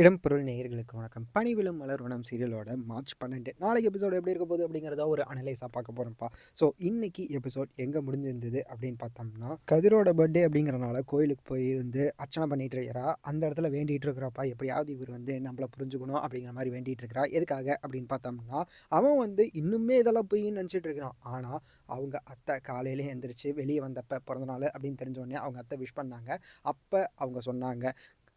இடம்பொருள் நேயர்களுக்கு வணக்கம். பணிவிலும் மலர்வனம் சீரியலோட மார்ச் பன்னெண்டு. நாளைக்கு எபிசோடு எப்படி இருக்க போகுது அப்படிங்கிறத ஒரு அனலைஸாக பார்க்க போகிறோம்ப்பா ஸோ இன்னைக்கு எபிசோட் எங்கே முடிஞ்சிருந்தது அப்படின்னு பார்த்தோம்னா கதிரோட பர்த்டே அப்படிங்கிறனால கோயிலுக்கு போய் வந்து அர்ச்சனை பண்ணிட்டு இருக்கிறா. அந்த இடத்துல வேண்டிகிட்டு இருக்கிறப்பா எப்படியாவது இவர் வந்து நம்மளை புரிஞ்சுக்கணும் அப்படிங்கிற மாதிரி வேண்டிகிட்டு இருக்கிறா. எதுக்காக அப்படின்னு பார்த்தோம்னா அவன் வந்து இன்னுமே இதெல்லாம் போய் நினச்சிட்டு இருக்கிறான். ஆனால் அவங்க அத்தை காலையிலே எழுந்திரிச்சு வெளியே வந்தப்போ பிறந்தநாள் அப்படின்னு தெரிஞ்சோடனே அவங்க அத்தை விஷ் பண்ணாங்க. அப்போ அவங்க சொன்னாங்க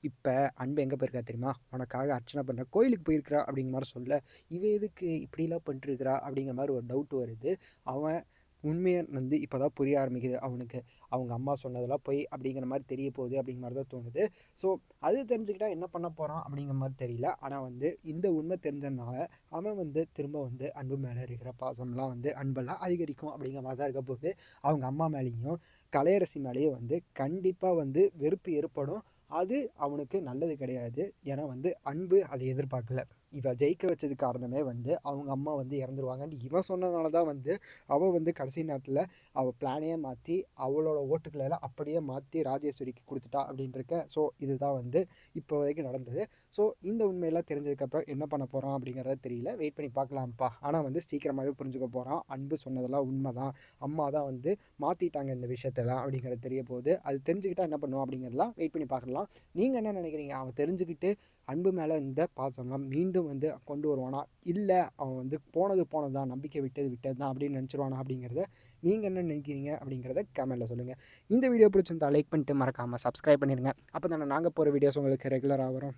இப்போ அன்பு எங்கே போயிருக்கா தெரியுமா? உனக்காக அர்ச்சனை பண்ணுற கோயிலுக்கு போயிருக்கிறா அப்படிங்கிற மாதிரி சொல்ல இவ எதுக்கு இப்படிலாம் பண்ணிட்டுருக்கிறா அப்படிங்கிற மாதிரி ஒரு டவுட் வருது. அவன் உண்மையை வந்து இப்போ தான் புரிய ஆரம்பிக்குது அவனுக்கு. அவங்க அம்மா சொன்னதெல்லாம் போய் அப்படிங்கிற மாதிரி தெரிய போகுது அப்படிங்கிற மாதிரி தான் தோணுது. ஸோ அது தெரிஞ்சுக்கிட்டா என்ன பண்ண போகிறான் அப்படிங்கிற மாதிரி தெரியல. ஆனால் வந்து இந்த உண்மை தெரிஞ்சதுனால அவன் வந்து திரும்ப வந்து அன்பு மேலே இருக்கிற பாசம்லாம் வந்து அன்பெல்லாம் அதிகரிக்கும் அப்படிங்கிற மாதிரி தான் இருக்க போகுது. அவங்க அம்மா மேலேயும் கலையரசி மேலேயும் வந்து கண்டிப்பாக வந்து வெறுப்பு ஏற்படும். அது அவனுக்கு நல்லது கிடையாது ஏன்னா வந்து அன்பு அதை எதிர்பார்க்கல. இவள் ஜெயிக்க வச்சது காரணமே வந்து அவங்க அம்மா வந்து இறந்துருவாங்கன்னு இவன் சொன்னனால தான் வந்து அவள் வந்து கடைசி நேரத்தில் அவள் பிளானே மாற்றி அவளோட ஓட்டுக்களை எல்லாம் அப்படியே மாற்றி ராஜேஸ்வரிக்கு கொடுத்துட்டா அப்படின்ட்டுருக்க ஸோ இதுதான் வந்து இப்போ வரைக்கும் நடந்தது. ஸோ இந்த உண்மையெல்லாம் தெரிஞ்சதுக்கப்புறம் என்ன பண்ண போகிறான் அப்படிங்கிறத தெரியல. வெயிட் பண்ணி பார்க்கலாம்ப்பா. ஆனால் வந்து சீக்கிரமாகவே புரிஞ்சுக்க போகிறான் அன்பு சொன்னதெல்லாம் உண்மை தான் அம்மா தான் வந்து மாற்றிட்டாங்க இந்த விஷயத்தெல்லாம் அப்படிங்கிறது தெரிய போகுது அது தெரிஞ்சுக்கிட்டால் என்ன பண்ணுவோம் அப்படிங்கிறதெல்லாம் வெயிட் பண்ணி பார்க்கலாம். நீங்கள் என்ன நினைக்கிறீங்க? அவன் தெரிஞ்சுக்கிட்டு அன்பு மேலே இந்த பாசம்லாம் மீண்டும் மீண்டும் வந்து கொண்டு வருவானா? இல்லை அவன் வந்து போனது போனது தான் நம்பிக்கை விட்டது விட்டது தான் அப்படின்னு நினச்சிருவானா அப்படிங்கிறத நீங்கள் என்ன நினைக்கிறீங்க அப்படிங்கிறத கமெண்ட்டில் சொல்லுங்கள் இந்த வீடியோ பிடிச்சிருந்தா லைக் பண்ணிட்டு மறக்காமல் சப்ஸ்கிரைப் பண்ணிடுங்க. அப்போ தானே நாங்கள் போகிற வீடியோஸ் உங்களுக்கு ரெகுலராக வரும்.